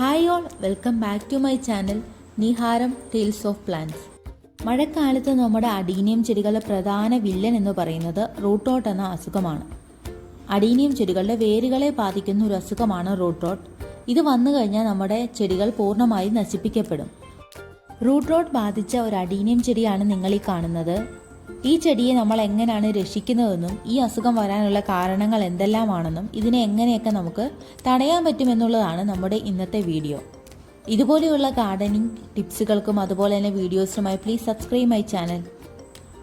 Hi all welcome back to my channel Niharam tales of plants മഴക്കാലത്ത് നമ്മുടെ adenium ചെടികളുടെ പ്രധാന വില്ലൻ എന്ന് പറയുന്നത് റൂട്ടോട്ട് എന്ന അസുഖമാണ്. അഡീനിയം ചെടികളുടെ വേരുകളെ ബാധിക്കുന്ന ഒരു അസുഖമാണ് റൂട്ടോട്ട്. ഇത് വന്നു കഴിഞ്ഞാൽ നമ്മുടെ ചെടികൾ പൂർണമായും നശിപ്പിക്കപ്പെടും. റൂട്ട് റോട്ട് ബാധിച്ച ഒരു അഡീനിയം ചെടിയാണ് നിങ്ങൾ ഈ കാണുന്നത്. ഈ ചെടിയെ നമ്മൾ എങ്ങനെയാണ് രക്ഷിക്കുന്നതെന്നും ഈ അസുഖം വരാനുള്ള കാരണങ്ങൾ എന്തെല്ലാമാണെന്നും ഇതിനെ എങ്ങനെയൊക്കെ നമുക്ക് തടയാൻ പറ്റുമെന്നുള്ളതാണ് നമ്മുടെ ഇന്നത്തെ വീഡിയോ. ഇതുപോലെയുള്ള ഗാർഡനിങ് ടിപ്സുകൾക്കും അതുപോലെ തന്നെ വീഡിയോസിനുമായി പ്ലീസ് സബ്സ്ക്രൈബ് മൈ ചാനൽ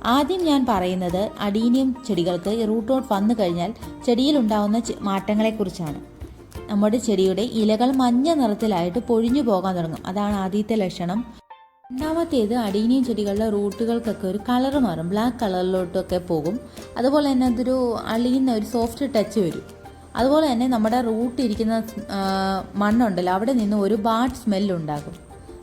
ആദ്യം ഞാൻ പറയുന്നത് അഡീനിയം ചെടികൾക്ക് റൂട്ട് ഔട്ട് വന്നു കഴിഞ്ഞാൽ ചെടിയിൽ ഉണ്ടാകുന്ന മാറ്റങ്ങളെക്കുറിച്ചാണ്. നമ്മുടെ ചെടിയുടെ ഇലകൾ മഞ്ഞ നിറത്തിലായിട്ട് പൊഴിഞ്ഞു പോകാൻ തുടങ്ങും. അതാണ് ആദ്യത്തെ ലക്ഷണം. രണ്ടാമത്തേത് അടീനിയം ചെടികളുടെ റൂട്ടുകൾക്കൊക്കെ ഒരു കളർ മാറും. ബ്ലാക്ക് കളറിലോട്ടൊക്കെ പോകും. അതുപോലെ തന്നെ അതൊരു അളിയുന്ന ഒരു സോഫ്റ്റ് ടച്ച് വരും. അതുപോലെ തന്നെ നമ്മുടെ റൂട്ട് ഇരിക്കുന്ന മണ്ണുണ്ടല്ലോ അവിടെ നിന്ന് ഒരു ബാഡ് സ്മെല്ലുണ്ടാകും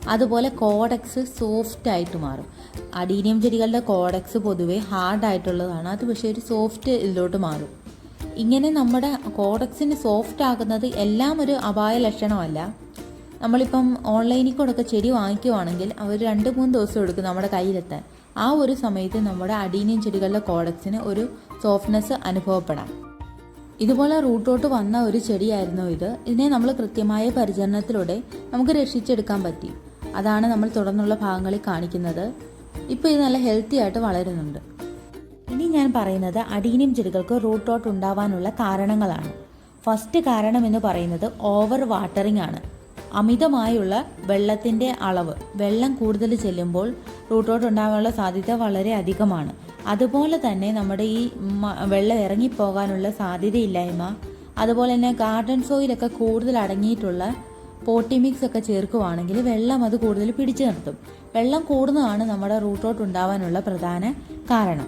അതുപോലെ കോഡക്സ് സോഫ്റ്റ് ആയിട്ട് മാറും. അടീനിയം ചെടികളുടെ കോഡക്സ് പൊതുവേ ഹാർഡായിട്ടുള്ളതാണ് അത് പക്ഷേ ഒരു സോഫ്റ്റ് ഇതിലോട്ട് മാറും. ഇങ്ങനെ നമ്മുടെ കോഡക്സിന് സോഫ്റ്റ് ആകുന്നത് എല്ലാം ഒരു അപായ ലക്ഷണമല്ല. നമ്മളിപ്പം ഓൺലൈനിൽ കൂടെയൊക്കെ ചെടി വാങ്ങിക്കുവാണെങ്കിൽ അവർ രണ്ട് മൂന്ന് ദിവസം എടുക്കും നമ്മുടെ കയ്യിലെത്താൻ. ആ ഒരു സമയത്ത് നമ്മുടെ അടീനിയം ചെടികളുടെ കോഡക്സിന് ഒരു സോഫ്റ്റ്നെസ് അനുഭവപ്പെടാം. ഇതുപോലെ റൂട്ടോട്ട് വന്ന ഒരു ചെടിയായിരുന്നു ഇത്. ഇതിനെ നമ്മൾ കൃത്യമായ പരിചരണത്തിലൂടെ നമുക്ക് രക്ഷിച്ചെടുക്കാൻ പറ്റി. അതാണ് നമ്മൾ തുടർന്നുള്ള ഭാഗങ്ങളിൽ കാണിക്കുന്നത്. ഇപ്പോൾ ഇത് നല്ല ഹെൽത്തി ആയിട്ട് വളരുന്നുണ്ട്. ഇനി ഞാൻ പറയുന്നത് അടീനിയം ചെടികൾക്ക് റൂട്ടോട്ട് ഉണ്ടാവാനുള്ള കാരണങ്ങളാണ്. ഫസ്റ്റ് കാരണം എന്ന് പറയുന്നത് ഓവർ വാട്ടറിംഗ് ആണ്. അമിതമായുള്ള വെള്ളത്തിന്റെ അളവ്. വെള്ളം കൂടുതൽ ചെല്ലുമ്പോൾ റൂട്ട് റോട്ട് ഉണ്ടാകാനുള്ള സാധ്യത വളരെ അധികമാണ്. അതുപോലെ തന്നെ നമ്മുടെ ഈ വെള്ളം ഇറങ്ങിപ്പോകാനുള്ള സാധ്യതയില്ലായ്മ അതുപോലെ തന്നെ ഗാർഡൻ സോയിലൊക്കെ കൂടുതൽ അടങ്ങിയിട്ടുള്ള പോട്ടി മിക്സ് ഒക്കെ ചേർക്കുവാണെങ്കിൽ വെള്ളം അത് കൂടുതൽ പിടിച്ചു നിർത്തും. വെള്ളം കൂടുന്നതാണ് നമ്മുടെ റൂട്ട് റോട്ട് ഉണ്ടാവാനുള്ള പ്രധാന കാരണം.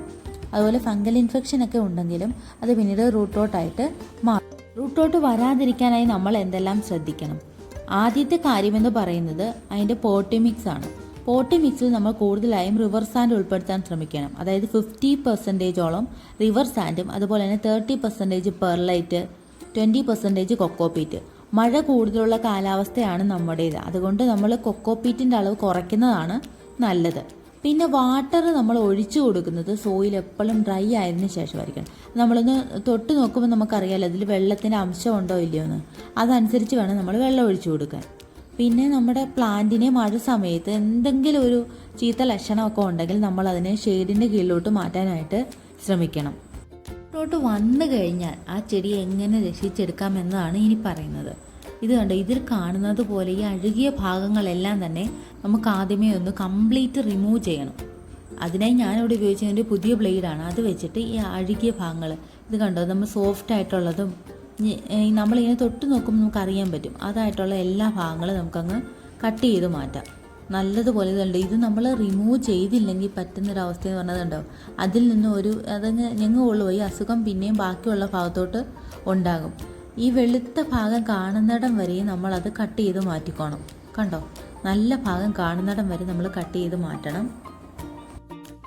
അതുപോലെ ഫംഗൽ ഇൻഫെക്ഷൻ ഒക്കെ ഉണ്ടെങ്കിലും അത് പിന്നീട് റൂട്ട് റോട്ടായിട്ട് മാറും. റൂട്ട് റോട്ട് വരാതിരിക്കാനായി നമ്മൾ എന്തെല്ലാം ശ്രദ്ധിക്കണം? ആദ്യത്തെ കാര്യമെന്ന് പറയുന്നത് അതിന്റെ പോട്ടി മിക്സ് ആണ്. പോട്ടി മിക്സിൽ നമ്മൾ കൂടുതലായും റിവർ സാൻഡ് ഉൾപ്പെടുത്താൻ ശ്രമിക്കണം. അതായത് ഫിഫ്റ്റി പെർസെന്റേജോളം റിവർ സാൻഡും അതുപോലെ തന്നെ thirty percentage perlite twenty percentage cocopeat മഴ കൂടുതലുള്ള കാലാവസ്ഥയാണ് നമ്മുടേത്. അതുകൊണ്ട് നമ്മൾ കൊക്കോപീറ്റിന്റെ അളവ് കുറയ്ക്കുന്നതാണ് നല്ലത്. പിന്നെ വാട്ടർ നമ്മൾ ഒഴിച്ചു കൊടുക്കുന്നത് സോയിൽ എപ്പോഴും ഡ്രൈ ആയതിന് ശേഷമായിരിക്കണം നമ്മളൊന്ന് തൊട്ട് നോക്കുമ്പോൾ നമുക്കറിയാലോ അതിൽ വെള്ളത്തിന്റെ അംശം ഉണ്ടോ ഇല്ലയോ എന്ന്. അതനുസരിച്ച് വേണം നമ്മൾ വെള്ളം ഒഴിച്ചു കൊടുക്കാൻ. പിന്നെ നമ്മുടെ പ്ലാന്റിനെ മഴ സമയത്ത് എന്തെങ്കിലും ഒരു ചീത്ത ലക്ഷണമൊക്കെ ഉണ്ടെങ്കിൽ നമ്മൾ അതിനെ ഷെയ്ഡിന്റെ കീഴിലോട്ട് മാറ്റാനായിട്ട് ശ്രമിക്കണം. ോട്ട് വന്നു കഴിഞ്ഞാൽ ആ ചെടി എങ്ങനെ രക്ഷിച്ചെടുക്കാമെന്നാണ് ഇനി പറയുന്നത്. ഇത് കണ്ടോ? ഇതിൽ കാണുന്നത് പോലെ ഈ അഴുകിയ ഭാഗങ്ങളെല്ലാം തന്നെ നമുക്ക് ആദ്യമേ ഒന്ന് കംപ്ലീറ്റ് റിമൂവ് ചെയ്യണം. അതിനായി ഞാനിവിടെ ഉപയോഗിച്ചതിന്റെ പുതിയ ബ്ലേഡാണ് അത് വെച്ചിട്ട് ഈ അഴുകിയ ഭാഗങ്ങൾ. ഇത് കണ്ടോ? നമ്മൾ സോഫ്റ്റ് ആയിട്ടുള്ളതും നമ്മളിങ്ങനെ തൊട്ട് നോക്കുമ്പോൾ നമുക്ക് അറിയാൻ പറ്റും. അതായിട്ടുള്ള എല്ലാ ഭാഗങ്ങളും നമുക്കങ്ങ് കട്ട് ചെയ്ത് മാറ്റാം. നല്ലതുപോലെ ഇതുണ്ട് ഇത് നമ്മൾ റിമൂവ് ചെയ്തില്ലെങ്കിൽ പറ്റുന്നൊരവസ്ഥ എന്ന് പറഞ്ഞതുണ്ടോ അതിൽ നിന്ന് ഒരു അതങ്ങ് ഞങ്ങൾ ഉള്ളു ഈ അസുഖം പിന്നെയും ബാക്കിയുള്ള ഭാഗത്തോട്ട് ഉണ്ടാകും. ഈ വെളുത്ത ഭാഗം കാണുന്നിടം വരെ നമ്മൾ അത് കട്ട് ചെയ്ത് മാറ്റിക്കോണം. കണ്ടോ? നല്ല ഭാഗം കാണുന്നിടം വരെ നമ്മൾ കട്ട് ചെയ്ത് മാറ്റണം.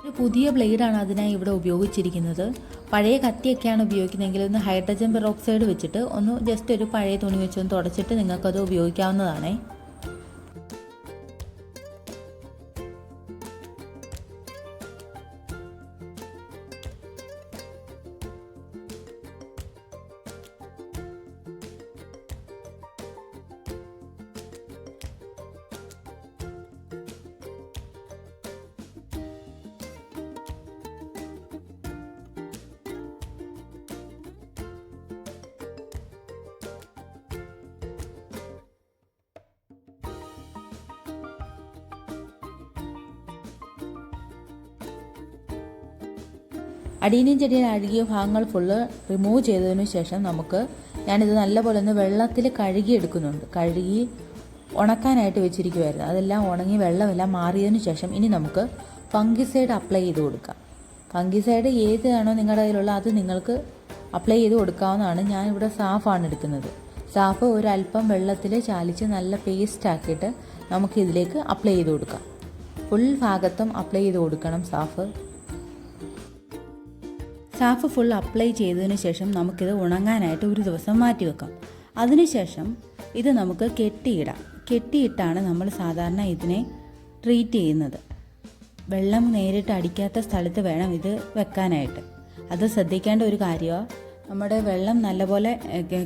ഒരു പുതിയ ബ്ലേഡാണ് അതിനായി ഇവിടെ ഉപയോഗിച്ചിരിക്കുന്നത്. പഴയ കത്തിയൊക്കെയാണ് ഉപയോഗിക്കുന്നതെങ്കിൽ ഒന്ന് ഹൈഡ്രജൻ പെറോക്സൈഡ് വെച്ചിട്ട് ഒന്ന് ജസ്റ്റ് ഒരു പഴയ തുണി വെച്ചൊന്ന് തുടച്ചിട്ട് നിങ്ങൾക്കത് ഉപയോഗിക്കാവുന്നതാണേ. അടീനിയം ചെടിയും അഴുകിയ ഭാഗങ്ങൾ ഫുള്ള് റിമൂവ് ചെയ്തതിനു ശേഷം നമുക്ക് ഞാനിത് നല്ലപോലെ ഒന്ന് വെള്ളത്തിൽ കഴുകി എടുക്കുന്നുണ്ട് കഴുകി ഉണക്കാനായിട്ട് വെച്ചിരിക്കുമായിരുന്നു അതെല്ലാം ഉണങ്ങി വെള്ളമെല്ലാം മാറിയതിനു ശേഷം ഇനി നമുക്ക് ഫംഗിസൈഡ് അപ്ലൈ ചെയ്ത് കൊടുക്കാം. ഫംഗിസൈഡ് ഏതാണോ നിങ്ങളുടെ കയ്യിലുള്ള അത് നിങ്ങൾക്ക് അപ്ലൈ ചെയ്ത് കൊടുക്കാവുന്നതാണ്. ഞാനിവിടെ സാഫാണ് എടുക്കുന്നത്. സാഫ് ഒരല്പം വെള്ളത്തിൽ ചാലിച്ച് നല്ല പേസ്റ്റ് ആക്കിയിട്ട് നമുക്ക് ഇതിലേക്ക് അപ്ലൈ ചെയ്ത് കൊടുക്കാം. ഫുൾ ഭാഗത്തും അപ്ലൈ ചെയ്ത് കൊടുക്കണം സാഫ് സാഫ് ഫുൾ അപ്ലൈ ചെയ്തതിന് ശേഷം നമുക്കിത് ഉണങ്ങാനായിട്ട് ഒരു ദിവസം മാറ്റി വെക്കാം. അതിനുശേഷം ഇത് നമുക്ക് കെട്ടിയിടാം. കെട്ടിയിട്ടാണ് നമ്മൾ സാധാരണ ഇതിനെ ട്രീറ്റ് ചെയ്യുന്നത്. വെള്ളം നേരിട്ട് അടിക്കാത്ത സ്ഥലത്ത് വേണം ഇത് വെക്കാനായിട്ട്. അത് ശ്രദ്ധിക്കേണ്ട ഒരു കാര്യമാണ് നമ്മുടെ വെള്ളം നല്ലപോലെ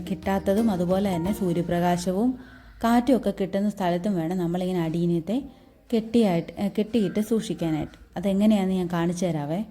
കിട്ടാത്തതും അതുപോലെ തന്നെ സൂര്യപ്രകാശവും കാറ്റും ഒക്കെ കിട്ടുന്ന സ്ഥലത്തും വേണം നമ്മളിങ്ങനെ അടിയനത്തെ കെട്ടിയായിട്ട് കെട്ടിയിട്ട് സൂക്ഷിക്കാനായിട്ട്. അതെങ്ങനെയാണെന്ന് ഞാൻ കാണിച്ചു തരാവേ.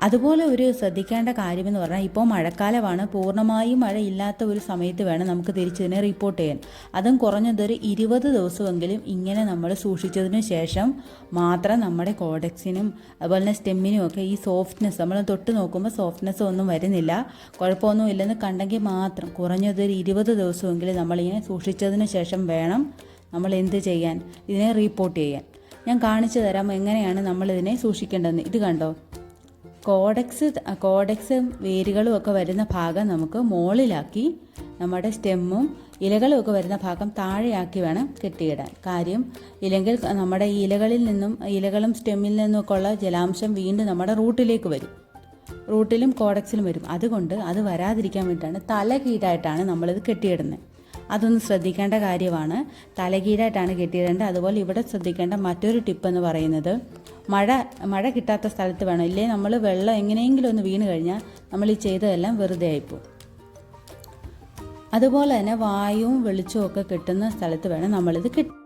അതുപോലെ ഒരു ശ്രദ്ധിക്കേണ്ട കാര്യമെന്ന് പറഞ്ഞാൽ ഇപ്പോൾ മഴക്കാലമാണ്. പൂർണമായും മഴ ഇല്ലാത്ത ഒരു സമയത്ത് വേണം നമുക്ക് തിരിച്ചതിനെ റിപ്പോർട്ട് ചെയ്യാൻ. അതും കുറഞ്ഞതൊരു ഇരുപത് ദിവസമെങ്കിലും ഇങ്ങനെ നമ്മൾ സൂക്ഷിച്ചതിന് ശേഷം മാത്രം നമ്മുടെ കോഡക്സിനും അതുപോലെ തന്നെ സ്റ്റെമ്മിനും ഒക്കെ ഈ സോഫ്റ്റ്നെസ് നമ്മൾ തൊട്ട് നോക്കുമ്പോൾ സോഫ്റ്റ്നെസ് ഒന്നും വരുന്നില്ല. കുഴപ്പമൊന്നും ഇല്ലെന്ന് കണ്ടെങ്കിൽ മാത്രം കുറഞ്ഞതൊരു ഇരുപത് ദിവസമെങ്കിലും നമ്മളിങ്ങനെ സൂക്ഷിച്ചതിന് ശേഷം വേണം നമ്മൾ എന്ത് ചെയ്യാൻ? ഇതിനെ റിപ്പോർട്ട് ചെയ്യാൻ. ഞാൻ കാണിച്ചു തരാം എങ്ങനെയാണ് നമ്മളിതിനെ സൂക്ഷിക്കേണ്ടതെന്ന്. ഇത് കണ്ടോ? കോഡക്സ് കോഡക്സും വേരുകളും ഒക്കെ വരുന്ന ഭാഗം നമുക്ക് മുകളിലാക്കി നമ്മുടെ സ്റ്റെമ്മും ഇലകളും ഒക്കെ വരുന്ന ഭാഗം താഴെയാക്കി വേണം കെട്ടിയിടാൻ. കാര്യം ഇല്ലെങ്കിൽ നമ്മുടെ ഈ ഇലകളിൽ നിന്നും ഇലകളും സ്റ്റെമ്മിൽ നിന്നൊക്കെ ഉള്ള ജലാംശം വീണ്ടും നമ്മുടെ റൂട്ടിലേക്ക് വരും. റൂട്ടിലും കോഡക്സിലും വരും. അതുകൊണ്ട് അത് വരാതിരിക്കാൻ വേണ്ടിയിട്ടാണ് തല കീഴായിട്ടാണ് നമ്മളിത് കെട്ടിയിടുന്നത്. അതൊന്ന് ശ്രദ്ധിക്കേണ്ട കാര്യമാണ്. തലകീഴായിട്ടാണ് കെട്ടിയിടേണ്ടത് അതുപോലെ ഇവിടെ ശ്രദ്ധിക്കേണ്ട മറ്റൊരു ടിപ്പ് എന്ന് പറയുന്നത് മഴ മഴ കിട്ടാത്ത സ്ഥലത്ത് വേണം. ഇല്ലേ നമ്മൾ വെള്ളം എങ്ങനെയെങ്കിലും ഒന്ന് വീണ് കഴിഞ്ഞാൽ നമ്മൾ ഈ ചെയ്തതെല്ലാം വെറുതെ ആയിപ്പോവും. അതുപോലെ തന്നെ വായുവും വെളിച്ചവും ഒക്കെ കിട്ടുന്ന സ്ഥലത്ത് വേണം നമ്മളിത് കെട്ടി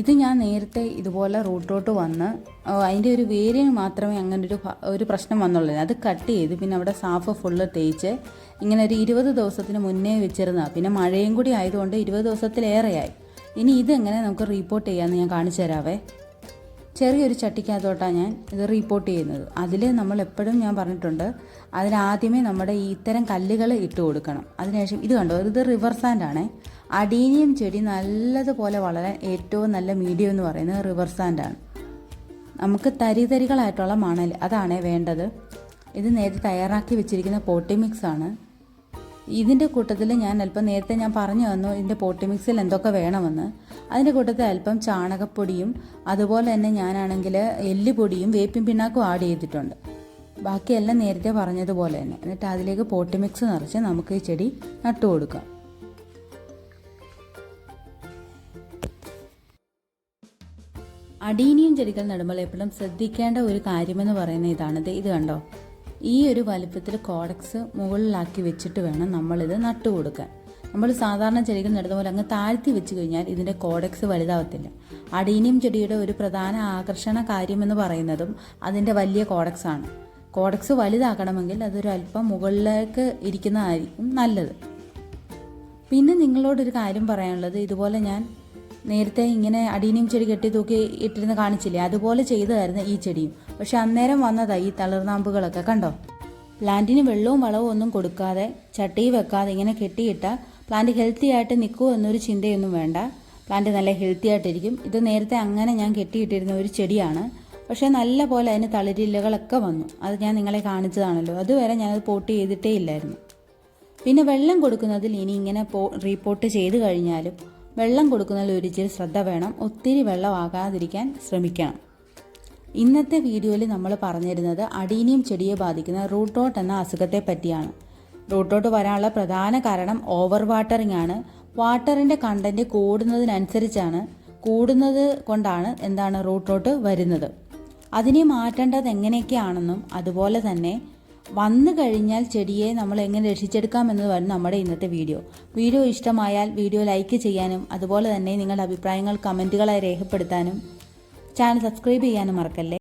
ഇത് ഞാൻ നേരത്തെ ഇതുപോലെ റൂട്ടോട്ട് വന്ന് അതിന്റെ ഒരു വേരിന് മാത്രമേ അങ്ങനെ ഒരു ഒരു പ്രശ്നം വന്നുള്ളൂ. അത് കട്ട് ചെയ്ത് പിന്നെ അവിടെ സാഫ് ഫുള്ള് തേച്ച് ഇങ്ങനെ ഒരു ഇരുപത് ദിവസത്തിന് മുന്നേ വെച്ചിരുന്നതാണ് പിന്നെ മഴയും കൂടി ആയതുകൊണ്ട് ഇരുപത് ദിവസത്തിലേറെയായി. ഇനി ഇതെങ്ങനെ നമുക്ക് റീപ്പോർട്ട് ചെയ്യാമെന്ന് ഞാൻ കാണിച്ചു തരാവേ. ചെറിയൊരു ചട്ടിക്കകത്തോട്ടാണ് ഞാൻ ഇത് റീപ്പോർട്ട് ചെയ്യുന്നത്. അതിൽ നമ്മൾ എപ്പോഴും ഞാൻ പറഞ്ഞിട്ടുണ്ട് അതിലാദ്യമേ നമ്മുടെ ഈ ഇത്തരം കല്ലുകൾ ഇട്ട് കൊടുക്കണം. അതിനുശേഷം ഇത് കണ്ടോ? ഇത് റിവർ സാൻഡ് ആണേ. അടീനിയം ചെടി നല്ലതുപോലെ വളരാൻ ഏറ്റവും നല്ല മീഡിയം എന്ന് പറയുന്നത് റിവർ സാൻഡാണ് നമുക്ക് തരിതരികളായിട്ടുള്ള മണൽ അതാണ് വേണ്ടത്. ഇത് നേരത്തെ തയ്യാറാക്കി വെച്ചിരിക്കുന്ന പോട്ടി മിക്സ് ആണ്. ഇതിന്റെ കൂട്ടത്തിൽ ഞാൻ അല്പം നേരത്തെ ഞാൻ പറഞ്ഞു തന്നു ഇതിന്റെ പോട്ടി മിക്സിൽ എന്തൊക്കെ വേണമെന്ന്. അതിന്റെ കൂട്ടത്തിൽ അല്പം ചാണകപ്പൊടിയും അതുപോലെ തന്നെ ഞാനാണെങ്കിൽ എല്ലുപൊടിയും വേപ്പിൻ പിണ്ണാക്കും ആഡ് ചെയ്തിട്ടുണ്ട്. ബാക്കിയെല്ലാം നേരത്തെ പറഞ്ഞതുപോലെ തന്നെ. എന്നിട്ട് അതിലേക്ക് പോട്ടി മിക്സ് നിറച്ച് നമുക്ക് ഈ ചെടി നട്ടു കൊടുക്കാം അടീനിയം ചെടികൾ നടുമ്പോൾ എപ്പോഴും ശ്രദ്ധിക്കേണ്ട ഒരു കാര്യമെന്ന് പറയുന്ന ഇതാണ്. ഇത് കണ്ടോ? ഈ ഒരു വലിപ്പത്തിൽ കോഡക്സ് മുകളിലാക്കി വെച്ചിട്ട് വേണം നമ്മളിത് നട്ടുകൊടുക്കാൻ നമ്മൾ സാധാരണ ചെടികൾ നടുന്ന പോലെ അങ്ങ് താഴ്ത്തി വെച്ച് കഴിഞ്ഞാൽ ഇതിന്റെ കോഡക്സ് വലുതാവത്തില്ല. അടീനിയം ചെടിയുടെ ഒരു പ്രധാന ആകർഷണ കാര്യമെന്ന് പറയുന്നതും അതിന്റെ വലിയ കോഡക്സ് ആണ്. കോഡക്സ് വലുതാക്കണമെങ്കിൽ അതൊരു അല്പം മുകളിലേക്ക് ഇരിക്കുന്നതായിരിക്കും നല്ലത്. പിന്നെ നിങ്ങളോടൊരു കാര്യം പറയാനുള്ളത് ഇതുപോലെ ഞാൻ നേരത്തെ ഇങ്ങനെ അടീനിയം ചെടി കെട്ടി തൂക്കി ഇട്ടിരുന്ന് കാണിച്ചില്ലേ? അതുപോലെ ചെയ്തതായിരുന്നു ഈ ചെടിയും. പക്ഷെ അന്നേരം വന്നതാ ഈ തളിർനാമ്പുകളൊക്കെ. കണ്ടോ? പ്ലാന്റിന് വെള്ളവും വളവും ഒന്നും കൊടുക്കാതെ ചട്ടി വെക്കാതെ ഇങ്ങനെ കെട്ടിയിട്ട പ്ലാന്റ് ഹെൽത്തി ആയിട്ട് നിൽക്കുമോ എന്നൊരു ചിന്തയൊന്നും വേണ്ട. പ്ലാന്റ് നല്ല ഹെൽത്തി ആയിട്ടിരിക്കും. ഇത് നേരത്തെ അങ്ങനെ ഞാൻ കെട്ടിയിട്ടിരുന്ന ഒരു ചെടിയാണ്. പക്ഷേ നല്ല പോലെ അതിന് തളിരില്ലകളൊക്കെ വന്നു. അത് ഞാൻ നിങ്ങളെ കാണിച്ചതാണല്ലോ. അതുവരെ ഞാനത് പോട്ട് ചെയ്തിട്ടേ ഇല്ലായിരുന്നു. പിന്നെ വെള്ളം കൊടുക്കുന്നതിൽ ഇനി ഇങ്ങനെ പോ റിപ്പോർട്ട് ചെയ്ത് കഴിഞ്ഞാലും വെള്ളം കൊടുക്കുന്നതിൽ ഒരു ഇച്ചിരി ശ്രദ്ധ വേണം. ഒത്തിരി വെള്ളമാകാതിരിക്കാൻ ശ്രമിക്കണം. ഇന്നത്തെ വീഡിയോയിൽ നമ്മൾ പറഞ്ഞിരുന്നത് അടീനിയം ചെടിയെ ബാധിക്കുന്ന റൂട്ടോട്ട് എന്ന അസുഖത്തെ പറ്റിയാണ്. റൂട്ടോട്ട് വരാനുള്ള പ്രധാന കാരണം ഓവർ വാട്ടറിംഗ് ആണ്. വാട്ടറിന്റെ കണ്ടന്റ് കൂടുന്നതിനനുസരിച്ചാണ് കൂടുന്നത് കൊണ്ടാണ് എന്താണ് റൂട്ടോട്ട് വരുന്നത്. അതിനെ മാറ്റേണ്ടത് എങ്ങനെയൊക്കെയാണെന്നും അതുപോലെ തന്നെ വന്നു കഴിഞ്ഞാൽ ചെടിയെ നമ്മൾ എങ്ങനെ രക്ഷിച്ചെടുക്കാമെന്നതാണ് നമ്മുടെ ഇന്നത്തെ വീഡിയോ. വീഡിയോ ഇഷ്ടമായാൽ വീഡിയോ ലൈക്ക് ചെയ്യാനും അതുപോലെ തന്നെ നിങ്ങളുടെ അഭിപ്രായങ്ങൾ കമന്റുകളായി രേഖപ്പെടുത്താനും. ചാനൽ സബ്സ്ക്രൈബ് ചെയ്യാനും മറക്കല്ലേ?